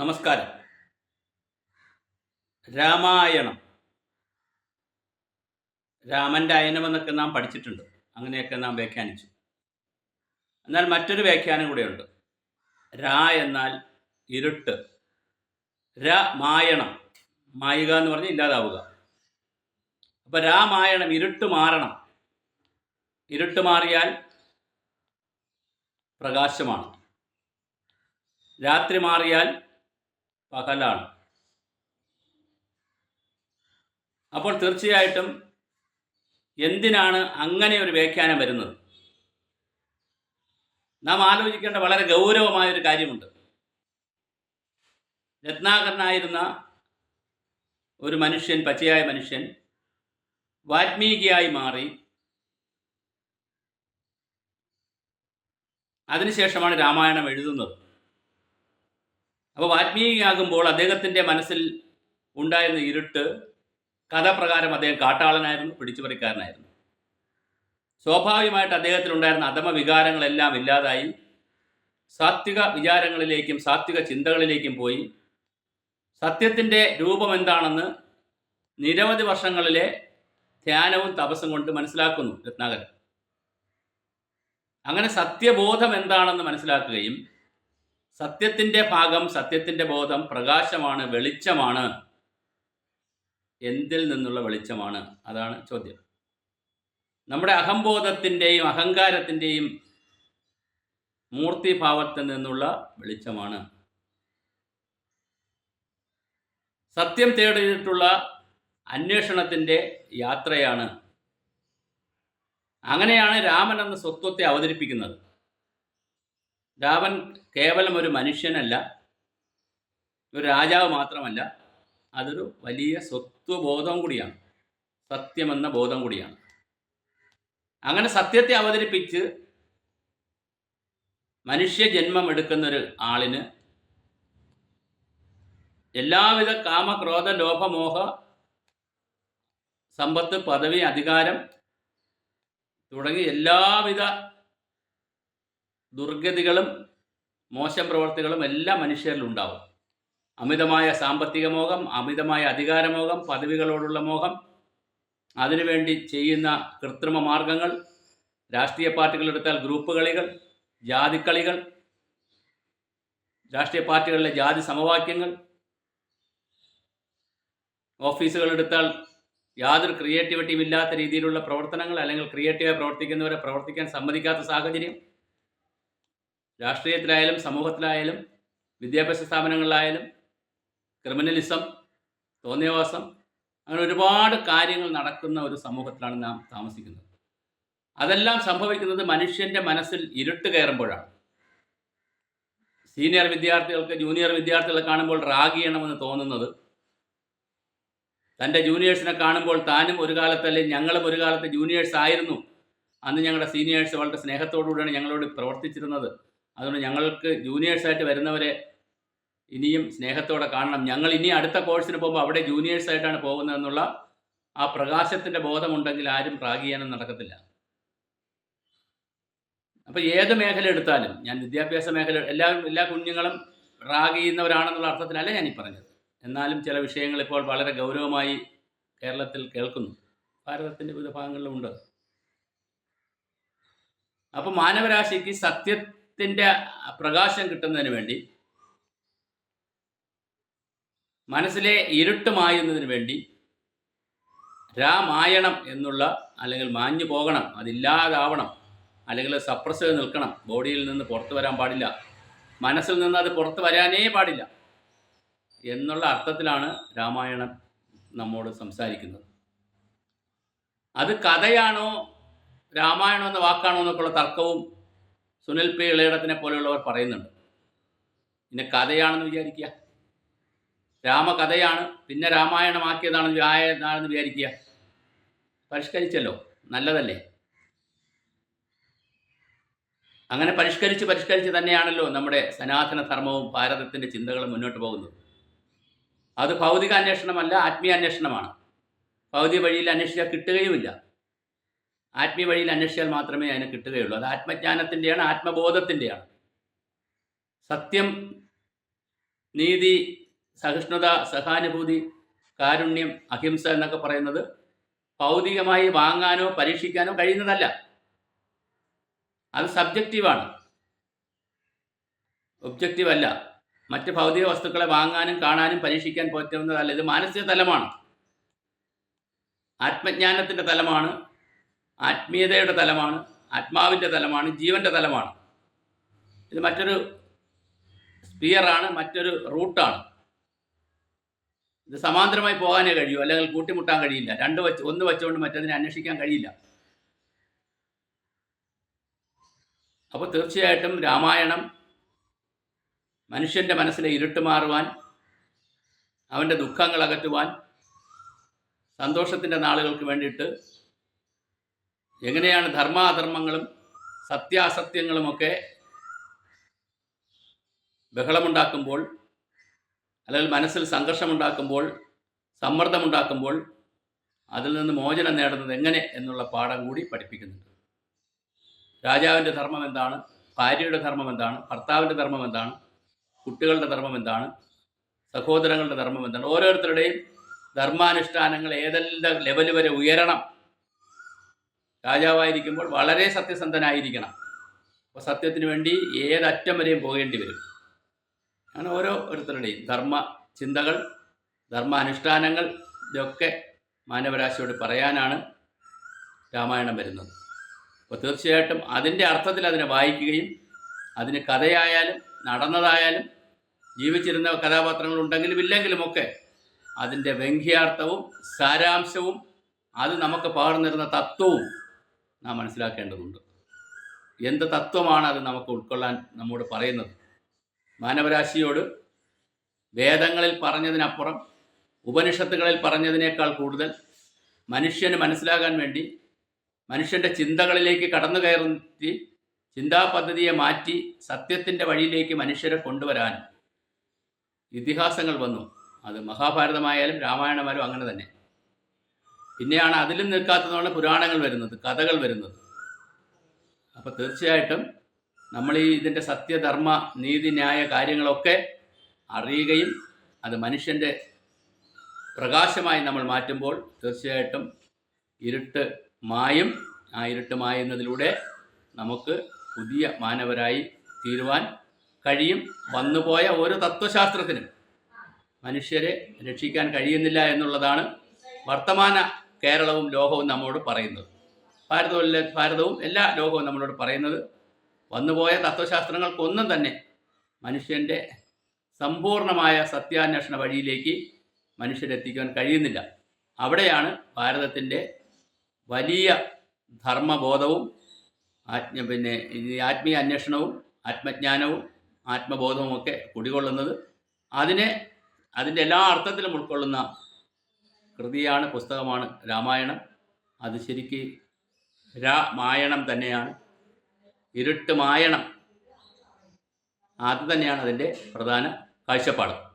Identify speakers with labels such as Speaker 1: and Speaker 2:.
Speaker 1: നമസ്കാരം. രാമായണം. രാമന്റെ അയനമെന്നൊക്കെ നാം പഠിച്ചിട്ടുണ്ട്. അങ്ങനെയൊക്കെ നാം വ്യാഖ്യാനിച്ചു. എന്നാൽ മറ്റൊരു വ്യാഖ്യാനം കൂടെയുണ്ട്. രാ എന്നാൽ ഇരുട്ട്. ര മായണം. മായുക എന്ന് പറഞ്ഞാൽ ഇല്ലാതാവുക. അപ്പോൾ രാമായണം ഇരുട്ട് മാറണം. ഇരുട്ട് മാറിയാൽ പ്രകാശമാണ്. രാത്രി മാറിയാൽ പകലാണ്. അപ്പോൾ തീർച്ചയായിട്ടും എന്തിനാണ് അങ്ങനെ ഒരു വ്യാഖ്യാനം വരുന്നത്? നാം ആലോചിക്കേണ്ട വളരെ ഗൗരവമായ ഒരു കാര്യമുണ്ട്. രത്നാകരനായിരുന്ന ഒരു മനുഷ്യൻ പച്ചയായ മനുഷ്യൻ വാത്മീകിയായി മാറി. അതിനുശേഷമാണ് രാമായണം എഴുതുന്നത്. അപ്പോൾ വാൽമീകിയാകുമ്പോൾ അദ്ദേഹത്തിന്റെ മനസ്സിൽ ഉണ്ടായിരുന്ന ഇരുട്ട് കഥപ്രകാരം അദ്ദേഹം കാട്ടാളനായിരുന്നു പിടിച്ചുപറിക്കാരനായിരുന്നു. സ്വാഭാവികമായിട്ട് അദ്ദേഹത്തിലുണ്ടായിരുന്ന അധമ വികാരങ്ങളെല്ലാം ഇല്ലാതായി. സാത്വിക വിചാരങ്ങളിലേക്കും സാത്വിക ചിന്തകളിലേക്കും പോയി. സത്യത്തിന്റെ രൂപം എന്താണെന്ന് നിരവധി വർഷങ്ങളിലെ ധ്യാനവും തപസ്സും കൊണ്ട് മനസ്സിലാക്കുന്നു രത്നാകരൻ. അങ്ങനെ സത്യബോധം എന്താണെന്ന് മനസ്സിലാക്കുകയും സത്യത്തിന്റെ ഭാഗം സത്യത്തിന്റെ ബോധം പ്രകാശമാണ് വെളിച്ചമാണ്. എന്തിൽ നിന്നുള്ള വെളിച്ചമാണ്? അതാണ് ചോദ്യം. നമ്മുടെ അഹംബോധത്തിന്റെയും അഹങ്കാരത്തിന്റെയും മൂർത്തിഭാവത്തിൽ നിന്നുള്ള വെളിച്ചമാണ്. സത്യം തേടിയിട്ടുള്ള അന്വേഷണത്തിന്റെ യാത്രയാണ്. അങ്ങനെയാണ് രാമൻ എന്ന സ്വത്വത്തെ അവതരിപ്പിക്കുന്നത്. രാമൻ കേവലം ഒരു മനുഷ്യനല്ല ഒരു രാജാവ് മാത്രമല്ല അതൊരു വലിയ സ്വത്വബോധം കൂടിയാണ് സത്യമെന്ന ബോധം കൂടിയാണ്. അങ്ങനെ സത്യത്തെ അവതരിപ്പിച്ച് മനുഷ്യജന്മം എടുക്കുന്ന ഒരു ആളിന് എല്ലാവിധ കാമക്രോധ ലോഭമോഹ സമ്പത്ത് പദവി അധികാരം തുടങ്ങി എല്ലാവിധ ദുർഗതികളും മോശം പ്രവർത്തികളും എല്ലാ മനുഷ്യരിലുണ്ടാവും. അമിതമായ സാമ്പത്തിക മോഹം അമിതമായ അധികാരമോഹം പദവികളോടുള്ള മോഹം അതിനുവേണ്ടി ചെയ്യുന്ന കൃത്രിമ മാർഗങ്ങൾ രാഷ്ട്രീയ പാർട്ടികൾ എടുത്താൽ ഗ്രൂപ്പ് കളികൾ ജാതിക്കളികൾ രാഷ്ട്രീയ പാർട്ടികളിലെ ജാതി സമവാക്യങ്ങൾ ഓഫീസുകൾ എടുത്താൽ യാതൊരു ക്രിയേറ്റിവിറ്റിയും ഇല്ലാത്ത രീതിയിലുള്ള പ്രവർത്തനങ്ങൾ അല്ലെങ്കിൽ ക്രിയേറ്റീവായി പ്രവർത്തിക്കുന്നവരെ പ്രവർത്തിക്കാൻ സമ്മതിക്കാത്ത സാഹചര്യം രാഷ്ട്രീയത്തിലായാലും സമൂഹത്തിലായാലും വിദ്യാഭ്യാസ സ്ഥാപനങ്ങളിലായാലും ക്രിമിനലിസം തോന്നിയവാസം അങ്ങനെ ഒരുപാട് കാര്യങ്ങൾ നടക്കുന്ന ഒരു സമൂഹത്തിലാണ് നാം താമസിക്കുന്നത്. അതെല്ലാം സംഭവിക്കുന്നത് മനുഷ്യന്റെ മനസ്സിൽ ഇരുട്ട് കയറുമ്പോഴാണ്. സീനിയർ വിദ്യാർത്ഥികൾക്ക് ജൂനിയർ വിദ്യാർത്ഥികളെ കാണുമ്പോൾ റാഗ് ചെയ്യണമെന്ന് തോന്നുന്നത് തന്റെ ജൂനിയേഴ്സിനെ കാണുമ്പോൾ താനും ഒരു കാലത്തല്ലേ ഞങ്ങളും ഒരു കാലത്ത് ജൂനിയേഴ്സ് ആയിരുന്നു. അന്ന് ഞങ്ങളുടെ സീനിയേഴ്സ് വളരെ സ്നേഹത്തോടുകൂടിയാണ് ഞങ്ങളോട് പ്രവർത്തിച്ചിരുന്നത്. അതുകൊണ്ട് ഞങ്ങൾക്ക് ജൂനിയേഴ്സായിട്ട് വരുന്നവരെ ഇനിയും സ്നേഹത്തോടെ കാണണം. ഞങ്ങൾ ഇനി അടുത്ത കോഴ്സിന് പോകുമ്പോൾ അവിടെ ജൂനിയേഴ്സായിട്ടാണ് പോകുന്നതെന്നുള്ള ആ പ്രകാശത്തിന്റെ ബോധമുണ്ടെങ്കിൽ ആരും ചെയ്യാനും നടക്കത്തില്ല. അപ്പോൾ ഏത് മേഖല എടുത്താലും ഞാൻ വിദ്യാഭ്യാസ മേഖല എല്ലാ എല്ലാ കുഞ്ഞുങ്ങളും റാഗ് ചെയ്യുന്നവരാണെന്നുള്ള അർത്ഥത്തിലല്ല ഞാൻ പറഞ്ഞത്. എന്നാലും ചില വിഷയങ്ങൾ ഇപ്പോൾ വളരെ ഗൗരവമായി കേരളത്തിൽ കേൾക്കുന്നു. ഭാരതത്തിന്റെ വിവിധ ഭാഗങ്ങളിലുമുണ്ട് അപ്പോൾ മാനവരാശിക്ക് സത്യത്തിന്റെ പ്രകാശം കിട്ടുന്നതിന് വേണ്ടി മനസ്സിലെ ഇരുട്ട് മായുന്നതിന് വേണ്ടി രാമായണം എന്നുള്ള അല്ലെങ്കിൽ മാഞ്ഞു പോകണം അതില്ലാതാവണം അല്ലെങ്കിൽ സപ്രസ് നിൽക്കണം ബോഡിയിൽ നിന്ന് പുറത്തു വരാൻ പാടില്ല മനസ്സിൽ നിന്ന് അത് പുറത്തു വരാനേ പാടില്ല എന്നുള്ള അർത്ഥത്തിലാണ് രാമായണം നമ്മോട് സംസാരിക്കുന്നത്. അത് കഥയാണോ രാമായണം എന്ന വാക്കാണോ എന്നൊക്കെയുള്ള തർക്കവും സുനിൽ പി ഇളയിടത്തിനെ പോലെയുള്ളവർ പറയുന്നുണ്ട്. പിന്നെ കഥയാണെന്ന് വിചാരിക്കുക. രാമകഥയാണ് പിന്നെ രാമായണമാക്കിയതാണെന്ന് ആയതാണെന്ന് വിചാരിക്കുക. പരിഷ്കരിച്ചല്ലോ. നല്ലതല്ലേ? അങ്ങനെ പരിഷ്കരിച്ച് പരിഷ്കരിച്ച് തന്നെയാണല്ലോ നമ്മുടെ സനാതന ധർമ്മവും ഭാരതത്തിന്റെ ചിന്തകളും മുന്നോട്ട് പോകുന്നത്. അത് ഭൗതിക അന്വേഷണമല്ല ആത്മീയ അന്വേഷണമാണ് ഭൗതിക വഴിയിൽ അന്വേഷിച്ചാൽ കിട്ടുകയുമില്ല. ആത്മീയ വഴിയിൽ അന്വേഷിച്ചാൽ മാത്രമേ അതിന് കിട്ടുകയുള്ളൂ. അത് ആത്മജ്ഞാനത്തിന്റെയാണ് ആത്മബോധത്തിന്റെയാണ്. സത്യം നീതി സഹിഷ്ണുത സഹാനുഭൂതി കാരുണ്യം അഹിംസ എന്നൊക്കെ പറയുന്നത് ഭൗതികമായി വാങ്ങാനോ പരീക്ഷിക്കാനോ കഴിയുന്നതല്ല. അത് സബ്ജക്റ്റീവാണ്. ഒബ്ജക്റ്റീവ് അല്ല മറ്റ് ഭൗതിക വസ്തുക്കളെ വാങ്ങാനും കാണാനും പരീക്ഷിക്കാൻ പറ്റുന്നതല്ല. ഇത് മാനസിക തലമാണ്. ആത്മജ്ഞാനത്തിന്റെ തലമാണ്. ആത്മീയതയുടെ തലമാണ് ആത്മാവിന്റെ തലമാണ് ജീവന്റെ തലമാണ്. ഇത് മറ്റൊരു സ്പിയറാണ് മറ്റൊരു റൂട്ടാണ് ഇത് സമാന്തരമായി പോകാനേ കഴിയൂ അല്ലെങ്കിൽ കൂട്ടിമുട്ടാൻ കഴിയില്ല. രണ്ട് വച്ച് ഒന്ന് വെച്ചുകൊണ്ട് മറ്റതിനെ അന്വേഷിക്കാൻ കഴിയില്ല. അപ്പോൾ തീർച്ചയായിട്ടും രാമായണം മനുഷ്യന്റെ മനസ്സിലെ ഇരുട്ട് മാറുവാൻ അവന്റെ ദുഃഖങ്ങൾ അകറ്റുവാൻ സന്തോഷത്തിന്റെ നാളുകൾക്ക് വേണ്ടിയിട്ട് എങ്ങനെയാണ് ധർമാധർമ്മങ്ങളും സത്യാസത്യങ്ങളുമൊക്കെ ബഹളമുണ്ടാക്കുമ്പോൾ അല്ലെങ്കിൽ മനസ്സിൽ സംഘർഷമുണ്ടാക്കുമ്പോൾ സമ്മർദ്ദമുണ്ടാക്കുമ്പോൾ അതിൽ നിന്ന് മോചനം നേടുന്നത് എങ്ങനെ എന്നുള്ള പാഠം കൂടി പഠിപ്പിക്കുന്നുണ്ട്. രാജാവിന്റെ ധർമ്മം എന്താണ്? ഭാര്യയുടെ ധർമ്മം എന്താണ്? ഭർത്താവിന്റെ ധർമ്മം എന്താണ്? കുട്ടികളുടെ ധർമ്മം എന്താണ്? സഹോദരങ്ങളുടെ ധർമ്മം എന്താണ്? ഓരോരുത്തരുടെയും ധർമാനുഷ്ഠാനങ്ങൾ ഏതെല്ലാം ലെവൽ വരെ ഉയരണം രാജാവായിരിക്കുമ്പോൾ വളരെ സത്യസന്ധനായിരിക്കണം. അപ്പോൾ സത്യത്തിന് വേണ്ടി ഏതറ്റം വരെയും പോകേണ്ടി വരും. അങ്ങനെ ഓരോ ഓരോരുത്തരുടെയും ധർമ്മ ചിന്തകൾ ധർമ്മ അനുഷ്ഠാനങ്ങൾ ഇതൊക്കെ മാനവരാശിയോട് പറയാനാണ് രാമായണം വരുന്നത്. അപ്പോൾ തീർച്ചയായിട്ടും അതിന്റെ അർത്ഥത്തിൽ അതിനെ വായിക്കുകയും അതിന് കഥയായാലും നടന്നതായാലും ജീവിച്ചിരുന്ന കഥാപാത്രങ്ങൾ ഉണ്ടെങ്കിലും ഇല്ലെങ്കിലും ഒക്കെ അതിന്റെ വ്യംഗ്യാർത്ഥവും സാരാംശവും അത് നമുക്ക് പകർന്നിരുന്ന തത്വവും നാം മനസ്സിലാക്കേണ്ടതുണ്ട്. എന്ത് തത്വമാണ് അത് നമുക്ക് ഉൾക്കൊള്ളാൻ നമ്മോട് പറയുന്നത്? മാനവരാശിയോട് വേദങ്ങളിൽ പറഞ്ഞതിനപ്പുറം ഉപനിഷത്തുകളിൽ പറഞ്ഞതിനേക്കാൾ കൂടുതൽ മനുഷ്യന് മനസ്സിലാകാൻ വേണ്ടി മനുഷ്യന്റെ ചിന്തകളിലേക്ക് കടന്നു കയറി ചിന്താപദ്ധതിയെ മാറ്റി സത്യത്തിന്റെ വഴിയിലേക്ക് മനുഷ്യരെ കൊണ്ടുവരാൻ ഇതിഹാസങ്ങൾ വന്നു. അത് മഹാഭാരതമായാലും രാമായണമായാലും അങ്ങനെ തന്നെ. പിന്നെയാണ് അതിലും നിൽക്കാത്തതാണ് പുരാണങ്ങൾ വരുന്നത് കഥകൾ വരുന്നത്. അപ്പോൾ തീർച്ചയായിട്ടും നമ്മൾ ഈ ഇതിന്റെ സത്യധർമ്മ നീതിന്യായ കാര്യങ്ങളൊക്കെ അറിയുകയും അത് മനുഷ്യന്റെ പ്രകാശമായി നമ്മൾ മാറ്റുമ്പോൾ തീർച്ചയായിട്ടും ഇരുട്ട് മായും ആ ഇരുട്ട് മായുന്നതിലൂടെ നമുക്ക് പുതിയ മാനവരായി തീരുവാൻ കഴിയും. വന്നുപോയ ഓരോ തത്വശാസ്ത്രത്തിനും മനുഷ്യരെ രക്ഷിക്കാൻ കഴിയുന്നില്ല എന്നുള്ളതാണ് വർത്തമാന കേരളവും ലോകവും നമ്മോട് പറയുന്നത്. ഭാരതവും ഭാരതവും എല്ലാ ലോകവും നമ്മളോട് പറയുന്നത് വന്നുപോയ തത്വശാസ്ത്രങ്ങൾക്കൊന്നും തന്നെ മനുഷ്യന്റെ സമ്പൂർണമായ സത്യാന്വേഷണ വഴിയിലേക്ക് മനുഷ്യരെത്തിക്കാൻ കഴിയുന്നില്ല. അവിടെയാണ് ഭാരതത്തിന്റെ വലിയ ധർമ്മബോധവും ആത്മ പിന്നെ ഈ ആത്മീയ അന്വേഷണവും ആത്മജ്ഞാനവും ആത്മബോധവും ഒക്കെ കുടികൊള്ളുന്നത്. അതിനെ അതിന്റെ എല്ലാ അർത്ഥത്തിലും ഉൾക്കൊള്ളുന്ന കൃതിയാണ് പുസ്തകമാണ് രാമായണം. അത് ശരിക്ക് രാമായണം തന്നെയാണ്. ഇരുട്ട് മായണം. അത് തന്നെയാണ് അതിന്റെ പ്രധാന കാഴ്ചപ്പാട്.